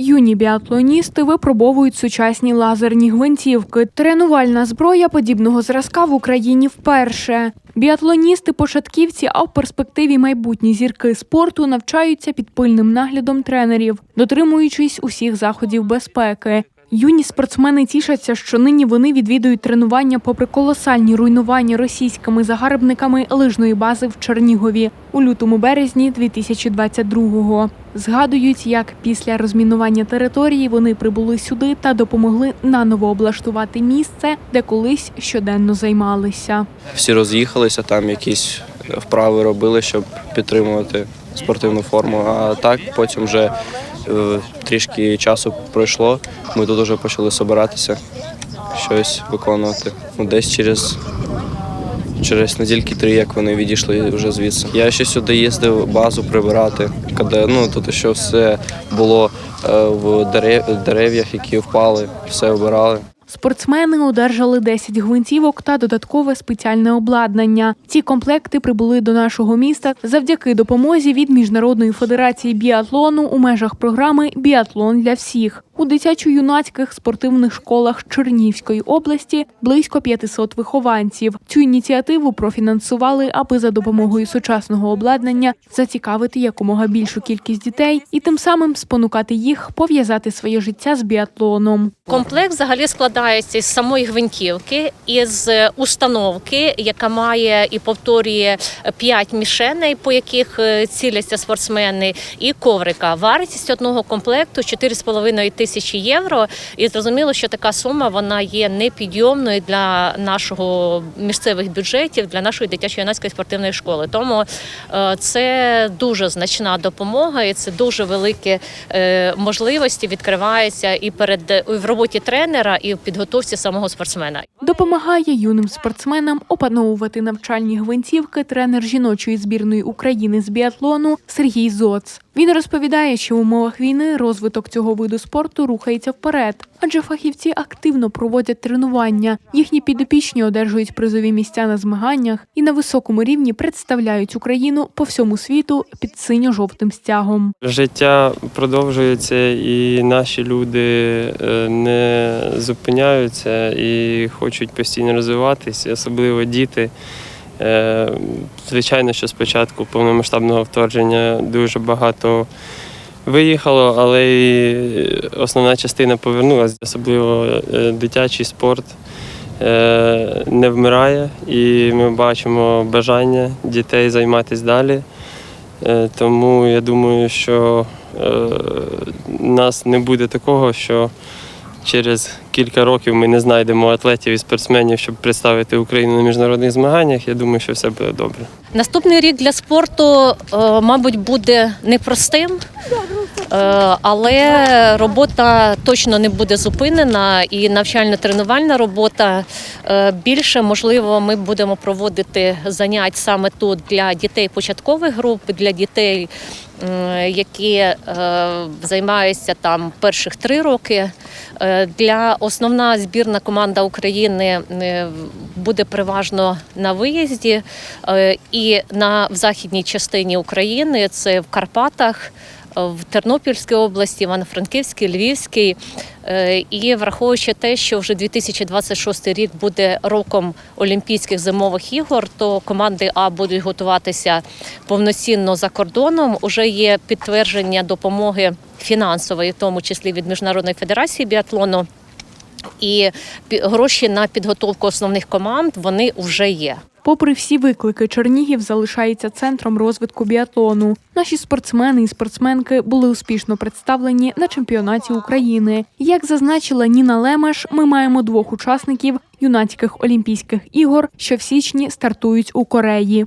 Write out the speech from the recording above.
Юні біатлоністи випробовують сучасні лазерні гвинтівки. Тренувальна зброя подібного зразка в Україні вперше. Біатлоністи-початківці, а в перспективі майбутні зірки спорту навчаються під пильним наглядом тренерів, дотримуючись усіх заходів безпеки. Юні спортсмени тішаться, що нині вони відвідують тренування попри колосальні руйнування російськими загарбниками лижної бази в Чернігові у лютому березні 2022-го. Згадують, як після розмінування території вони прибули сюди та допомогли наново облаштувати місце, де колись щоденно займалися. Всі роз'їхалися, там якісь вправи робили, щоб підтримувати спортивну форму. А так потім вже е, трішки часу пройшло. Ми тут вже почали збиратися, щось виконувати. Ну, десь через, через недільки три, як вони відійшли вже звідси. Я ще сюди їздив базу прибирати, коли ну тут ще все було е, в дерев'ях, які впали, все обирали. Спортсмени одержали 10 гвинтівок та додаткове спеціальне обладнання. Ці комплекти прибули до нашого міста завдяки допомозі від Міжнародної федерації біатлону у межах програми Біатлон для всіх. У дитячо-юнацьких спортивних школах Чернігівської області близько 500 вихованців. Цю ініціативу профінансували, аби за допомогою сучасного обладнання зацікавити якомога більшу кількість дітей і тим самим спонукати їх пов'язати своє життя з біатлоном. Комплект взагалі складається із самої гвинтівки, із установки, яка має і повторює 5 мішеней, по яких е, ціляться спортсмени, і коврика. Вартість одного комплекту 4,5 тисячі євро. І зрозуміло, що така сума вона є непідйомною для нашого місцевих бюджетів, для нашої дитячо-юнацької спортивної школи. Тому е, це дуже значна допомога, і це дуже великі е, можливості відкриваються і перед і в роботі тренера, і в підготовці самого спортсмена. Допомагає юним спортсменам опановувати навчальні гвинтівки тренер жіночої збірної України з біатлону Сергій Зоц. Він розповідає, що в умовах війни розвиток цього виду спорту рухається вперед, адже фахівці активно проводять тренування. Їхні підопічні одержують призові місця на змаганнях і на високому рівні представляють Україну по всьому світу під синьо-жовтим стягом. Життя продовжується, і наші люди е, не зупиняються і хочуть постійно розвиватися, особливо діти. Е, Звичайно, що спочатку повномасштабного вторгнення дуже багато виїхало, але і основна частина повернулася, особливо е, дитячий спорт е, не вмирає, і ми бачимо бажання дітей займатися далі. Тому я думаю, що нас не буде такого, що через кілька років ми не знайдемо атлетів і спортсменів, щоб представити Україну на міжнародних змаганнях. Я думаю, що все буде добре. Наступний рік для спорту, е, мабуть, буде непростим, але робота точно не буде зупинена, і навчально-тренувальна робота Е, більше можливо, ми будемо проводити занять саме тут для дітей початкових груп, для дітей, які е, займаються там перших три роки. Е, Для основна збірна команда України е, буде переважно на виїзді е, і на в західній частині України це в Карпатах. В Тернопільській області, Івано-Франківській, Львівській, Е, і враховуючи те, що вже 2026 рік буде роком Олімпійських зимових ігор, то команди А будуть готуватися повноцінно за кордоном. Уже є підтвердження допомоги фінансової, в тому числі від міжнародної федерації біатлону. І гроші на підготовку основних команд вони вже є. Попри всі виклики, Чернігів залишається центром розвитку біатлону. Наші спортсмени і спортсменки були успішно представлені на чемпіонаті України. Як зазначила Ніна Лемеш, ми маємо двох учасників юнацьких олімпійських ігор, що в січні стартують у Кореї.